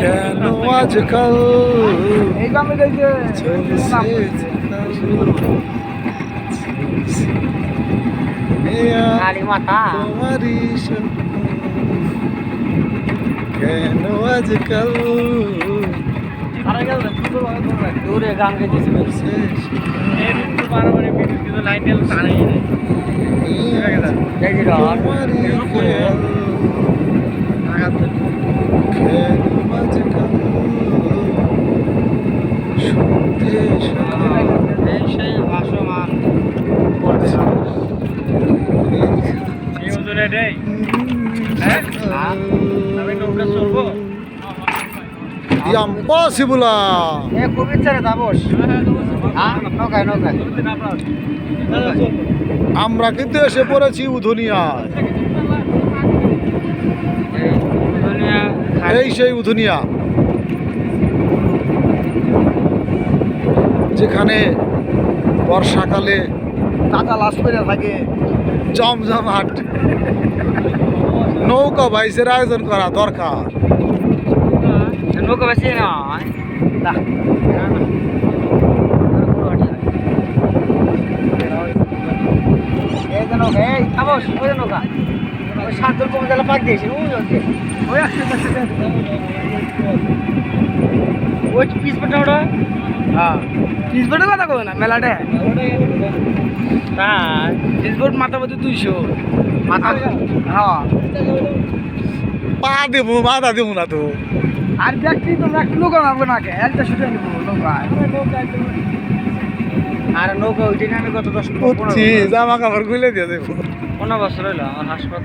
কেন আজকাল? স্বপ্ন। কেন আজকাল? দূরে গান গাইতেছি বারবার লাইন টানাই তোমারই খেয়াল কেন আজকাল শুনতে সকাল এই সেই ভাসমান এই ওজনে দেই। হ্যাঁ? আমি নৌকা চলবো? ইম্পসিবল এ খুব ইচ্ছা রে যাবস। হ্যাঁ নৌকায় নৌকায়। আমরা কিন্তু এসে পড়েছি উধুনিয়ায়। এই সেই উধুনিয়া। যেখানে বর্ষাকালে কাঁচা লাশ করে থাকে। জমজমাট নৌকা বাইসের আয়োজন করা দরকার। নৌকা বেশি নয় সাতজন কমে গেলে পাক দিয়েছে ওই ওই ওই পিস পটা ওটা? হ্যাঁ। পিস পটা কথা কবে না মেলাটা? তাই পিস বোর্ড মাথা মধ্যে দুইশো। মাথা হ্যাঁ। পা দেবো মাথা দেবো না তো। আর ব্যক্তি তো একটু নৌকা নামবো নাকে একটা শুধু নিবো নৌকায়। আর নৌকা উঠে আমি কত দশ জামা কাপড় খুলে দিয়ে দেবো। পনেরো বছর হইল আমার হাসপাতাল।